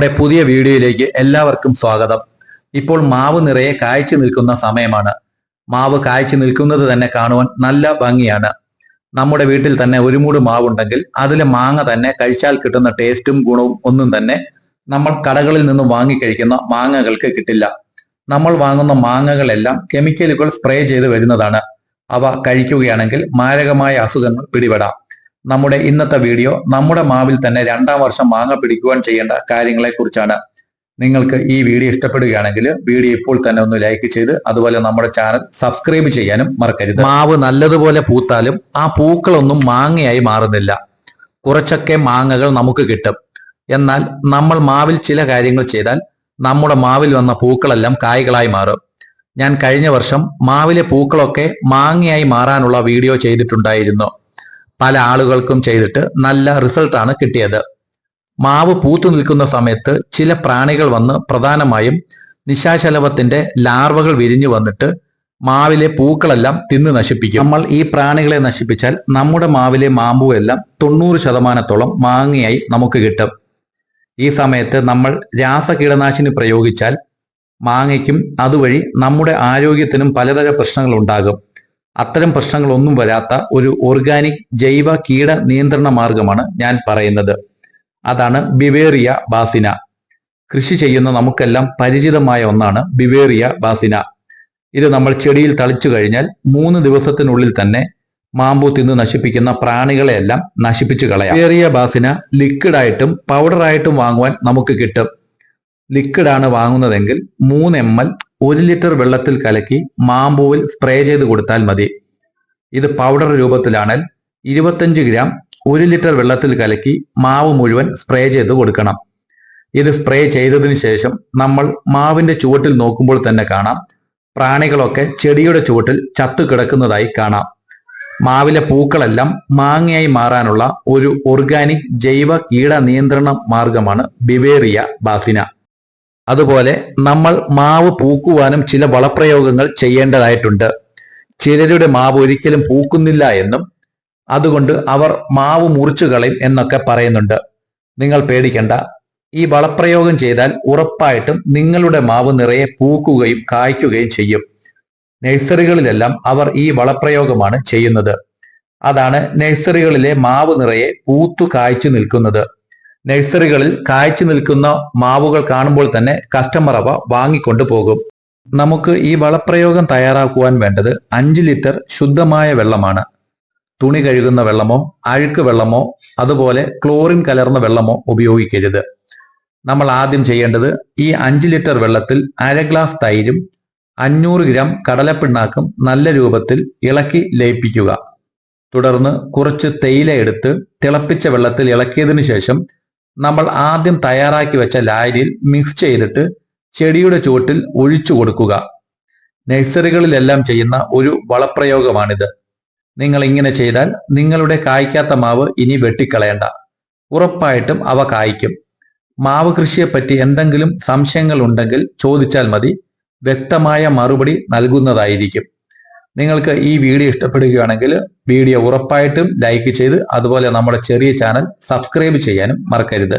നമ്മുടെ പുതിയ വീഡിയോയിലേക്ക് എല്ലാവർക്കും സ്വാഗതം. ഇപ്പോൾ മാവ് നിറയെ കായ്ച്ചു നിൽക്കുന്ന സമയമാണ്. മാവ് കായ്ച്ചു നിൽക്കുന്നത് തന്നെ കാണുവാൻ നല്ല ഭംഗിയാണ്. നമ്മുടെ വീട്ടിൽ തന്നെ ഒരു മൂട് മാവുണ്ടെങ്കിൽ അതിലെ മാങ്ങ തന്നെ കഴിച്ചാൽ കിട്ടുന്ന ടേസ്റ്റും ഗുണവും ഒന്നും തന്നെ നമ്മൾ കടകളിൽ നിന്നും വാങ്ങിക്കഴിക്കുന്ന മാങ്ങകൾക്ക് കിട്ടില്ല. നമ്മൾ വാങ്ങുന്ന മാങ്ങകളെല്ലാം കെമിക്കലുകൾ സ്പ്രേ ചെയ്ത് വരുന്നതാണ്. അവ കഴിക്കുകയാണെങ്കിൽ മാരകമായ അസുഖങ്ങൾ പിടിപെടാം. നമ്മുടെ ഇന്നത്തെ വീഡിയോ നമ്മുടെ മാവിൽ തന്നെ രണ്ടാം വർഷം മാങ്ങ പിടിക്കുവാൻ ചെയ്യേണ്ട കാര്യങ്ങളെ കുറിച്ചാണ് നിങ്ങൾക്ക് ഈ വീഡിയോ ഇഷ്ടപ്പെടുകയാണെങ്കിൽ വീഡിയോ ഇപ്പോൾ തന്നെ ഒന്ന് ലൈക്ക് ചെയ്ത് അതുപോലെ നമ്മുടെ ചാനൽ സബ്സ്ക്രൈബ് ചെയ്യാനും മറക്കരുത്. മാവ് നല്ലതുപോലെ പൂത്താലും ആ പൂക്കളൊന്നും മാങ്ങയായി മാറുന്നില്ല. കുറച്ചൊക്കെ മാങ്ങകൾ നമുക്ക് കിട്ടും. എന്നാൽ നമ്മൾ മാവിൽ ചില കാര്യങ്ങൾ ചെയ്താൽ നമ്മുടെ മാവിൽ വന്ന പൂക്കളെല്ലാം കായ്കളായി മാറും. ഞാൻ കഴിഞ്ഞ വർഷം മാവിലെ പൂക്കളൊക്കെ മാങ്ങയായി മാറാനുള്ള വീഡിയോ ചെയ്തിട്ടുണ്ടായിരുന്നു. പല ആളുകൾക്കും ചെയ്തിട്ട് നല്ല റിസൾട്ടാണ് കിട്ടിയത്. മാവ് പൂത്തു നിൽക്കുന്ന സമയത്ത് ചില പ്രാണികൾ വന്ന് പ്രധാനമായും നിശാശലഭത്തിന്റെ ലാർവകൾ വിരിഞ്ഞു വന്നിട്ട് മാവിലെ പൂക്കളെല്ലാം തിന്ന് നശിപ്പിക്കും. നമ്മൾ ഈ പ്രാണികളെ നശിപ്പിച്ചാൽ നമ്മുടെ മാവിലെ മാമ്പൂ എല്ലാം തൊണ്ണൂറ് ശതമാനത്തോളം മാങ്ങയായി നമുക്ക് കിട്ടും. ഈ സമയത്ത് നമ്മൾ രാസകീടനാശിനി പ്രയോഗിച്ചാൽ മാങ്ങയ്ക്കും അതുവഴി നമ്മുടെ ആരോഗ്യത്തിനും പലതര പ്രശ്നങ്ങൾ ഉണ്ടാകും. അത്തരം പ്രശ്നങ്ങളൊന്നും വരാത്ത ഒരു ഓർഗാനിക് ജൈവ കീട നിയന്ത്രണ മാർഗമാണ് ഞാൻ പറയുന്നത്. അതാണ് ബിവേറിയ ബാസിന. കൃഷി ചെയ്യുന്ന നമുക്കെല്ലാം പരിചിതമായ ഒന്നാണ് ബിവേറിയ ബാസിന. ഇത് നമ്മൾ ചെടിയിൽ തളിച്ചു കഴിഞ്ഞാൽ മൂന്ന് ദിവസത്തിനുള്ളിൽ തന്നെ മാമ്പു തിന്ന് നശിപ്പിക്കുന്ന പ്രാണികളെയെല്ലാം നശിപ്പിച്ചു കളയാം. ബിവേറിയ ബാസിന ലിക്വിഡായിട്ടും പൗഡറായിട്ടും വാങ്ങുവാൻ നമുക്ക് കിട്ടും. ലിക്വിഡാണ് വാങ്ങുന്നതെങ്കിൽ മൂന്ന് എം എൽ ഒരു ലിറ്റർ വെള്ളത്തിൽ കലക്കി മാമ്പൂവിൽ സ്പ്രേ ചെയ്ത് കൊടുത്താൽ മതി. ഇത് പൗഡർ രൂപത്തിലാണെങ്കിൽ ഇരുപത്തഞ്ച് ഗ്രാം ഒരു ലിറ്റർ വെള്ളത്തിൽ കലക്കി മാവ് മുഴുവൻ സ്പ്രേ ചെയ്ത് കൊടുക്കണം. ഇത് സ്പ്രേ ചെയ്തതിനു ശേഷം നമ്മൾ മാവിന്റെ ചുവട്ടിൽ നോക്കുമ്പോൾ തന്നെ കാണാം. പ്രാണികളൊക്കെ ചെടിയുടെ ചുവട്ടിൽ ചത്തു കിടക്കുന്നതായി കാണാം. മാവിലെ പൂക്കളെല്ലാം മാങ്ങയായി മാറാനുള്ള ഒരു ഓർഗാനിക് ജൈവ കീട നിയന്ത്രണ മാർഗമാണ് ബിവേറിയ ബാസിന. അതുപോലെ നമ്മൾ മാവ് പൂക്കുവാനും ചില വളപ്രയോഗങ്ങൾ ചെയ്യേണ്ടതായിട്ടുണ്ട്. ചിലരുടെ മാവ് ഒരിക്കലും പൂക്കുന്നില്ല എന്നും അതുകൊണ്ട് അവർ മാവ് മുറിച്ചു കളയും എന്നൊക്കെ പറയുന്നുണ്ട്. നിങ്ങൾ പേടിക്കണ്ട. ഈ വളപ്രയോഗം ചെയ്താൽ ഉറപ്പായിട്ടും നിങ്ങളുടെ മാവ് നിറയെ പൂക്കുകയും കായ്ക്കുകയും ചെയ്യും. നഴ്സറികളിലെല്ലാം അവർ ഈ വളപ്രയോഗമാണ് ചെയ്യുന്നത്. അതാണ് നഴ്സറികളിലെ മാവ് നിറയെ പൂത്തു കായ്ച്ചു നിൽക്കുന്നത്. നഴ്സറികളിൽ കായ്ച്ചു നിൽക്കുന്ന മാവുകൾ കാണുമ്പോൾ തന്നെ കസ്റ്റമർ അവ വാങ്ങിക്കൊണ്ടു പോകും. നമുക്ക് ഈ വളപ്രയോഗം തയ്യാറാക്കുവാൻ വേണ്ടത് അഞ്ച് ലിറ്റർ ശുദ്ധമായ വെള്ളമാണ്. തുണി കഴുകുന്ന വെള്ളമോ അഴുക്ക് വെള്ളമോ അതുപോലെ ക്ലോറിൻ കലർന്ന വെള്ളമോ ഉപയോഗിക്കരുത്. നമ്മൾ ആദ്യം ചെയ്യേണ്ടത് ഈ അഞ്ച് ലിറ്റർ വെള്ളത്തിൽ അര ഗ്ലാസ് തൈരും അഞ്ഞൂറ് ഗ്രാം കടലപ്പിണ്ണാക്കും നല്ല രൂപത്തിൽ ഇളക്കി ലയിപ്പിക്കുക. തുടർന്ന് കുറച്ച് തേയില എടുത്ത് തിളപ്പിച്ച വെള്ളത്തിൽ ഇളക്കിയതിനു ശേഷം നമ്മൾ ആദ്യം തയ്യാറാക്കി വെച്ച ലായനിയിൽ മിക്സ് ചെയ്തിട്ട് ചെടിയുടെ ചുവട്ടിൽ ഒഴിച്ചു കൊടുക്കുക. നഴ്സറികളിലെല്ലാം ചെയ്യുന്ന ഒരു വളപ്രയോഗമാണിത്. നിങ്ങൾ ഇങ്ങനെ ചെയ്താൽ നിങ്ങളുടെ കായ്ക്കാത്ത മാവ് ഇനി വെട്ടിക്കളയണ്ട. ഉറപ്പായിട്ടും അവ കായ്ക്കും. മാവ് കൃഷിയെപ്പറ്റി എന്തെങ്കിലും സംശയങ്ങൾ ഉണ്ടെങ്കിൽ ചോദിച്ചാൽ മതി. വ്യക്തമായ മറുപടി നൽകുന്നതായിരിക്കും. നിങ്ങൾക്ക് ഈ വീഡിയോ ഇഷ്ടപ്പെടുകയാണെങ്കിൽ വീഡിയോ ഉറപ്പായിട്ടും ലൈക്ക് ചെയ്ത് അതുപോലെ നമ്മുടെ ചെറിയ ചാനൽ സബ്സ്ക്രൈബ് ചെയ്യാനും മറക്കരുത്.